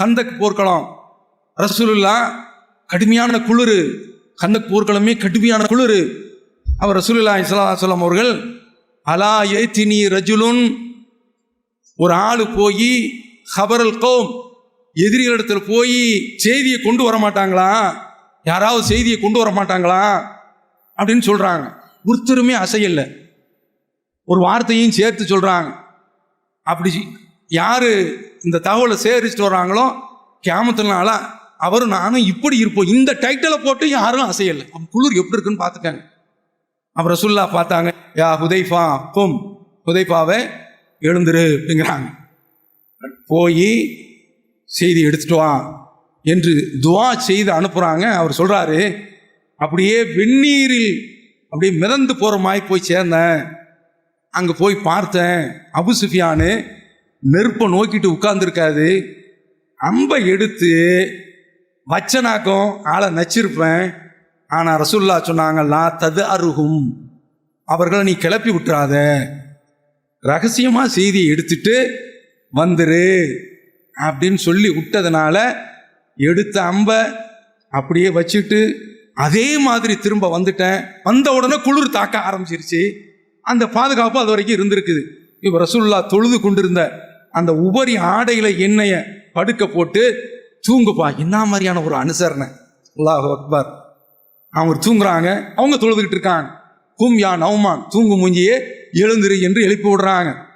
கந்தக் போர்க்களம் ரசூலுல்லா கடுமையான குளிர். கந்தக் போர்க்களமே கடுமையான குளிர். அவர் ரசூலுல்லா இஸ்லாம் அவர்கள் அலா ஏத்தினி ரஜுலுன்? ஒரு ஆள் போய் ஹபரல் கோம். எதிரிகளிடத்தில் போய் செய்தியை கொண்டு வர மாட்டாங்களா? யாராவது செய்தியை கொண்டு வர மாட்டாங்களா? அப்படின்னு சொல்கிறாங்க ஒருத்தருமே அசையில்லை ஒரு வார்த்தையும் சேர்த்து சொல்கிறாங்க அப்படி யார் இந்த தகவலை சேகரிச்சுட்டு வராங்களோ கேமத்தினால அவரும் நானும் இப்படி இருப்போம். இந்த டைட்டிலை போட்டு யாரும் அசையலை. அப்ப குளிர் எப்படி இருக்குன்னு பார்த்துட்டாங்க அப்புறம் ரசுல்லா பார்த்தாங்க யா ஹுதைஃபா கும். ஹுதைஃபாவை எழுந்துரு அப்படிங்கிறாங்க. போய் செய்தி எடுத்துட்டு வா என்று துவா செய்து அனுப்புகிறாங்க அவர் சொல்கிறாரு அப்படியே வெந்நீரில் அப்படியே மிதந்து போகிற மாதிரி போய் சேர்ந்தேன். அங்கே போய் பார்த்தேன். அபு சுஃபியானு நெருப்பை நோக்கிட்டு உட்கார்ந்துருக்காது அம்பை எடுத்து வச்சனாக்கும் ஆளை நச்சிருப்பேன். ஆனால் ரசுல்லா சொன்னாங்கல்லா தது அருகும் அவர்களை நீ கிளப்பி விட்டுறாத. ரகசியமாக செய்தியை எடுத்துட்டு வந்துரு அப்படின்னு சொல்லி விட்டதுனால எடுத்த அம்பை அப்படியே வச்சுட்டு அதே மாதிரி திரும்ப வந்துட்டேன். வந்த உடனே குளிர் தாக்க ஆரம்பிச்சிருச்சு. அந்த பாதுகாப்பு அது வரைக்கும் இருந்திருக்குது. இப்போ ரசூல்லா தொழுது கொண்டிருந்த அந்த உபரி ஆடையில எண்ணெய படுக்க போட்டு தூங்குப்பா. என்ன மாதிரியான ஒரு அனுசரணை. அல்லாஹ் அக்பர். அவங்க தூங்குறாங்க. அவங்க தொழுதுகிட்டு இருக்காங்க. கும் யா நவுமான் தூங்கு மூஞ்சியே எழுந்துரு என்று எழுப்பி விடுறாங்க.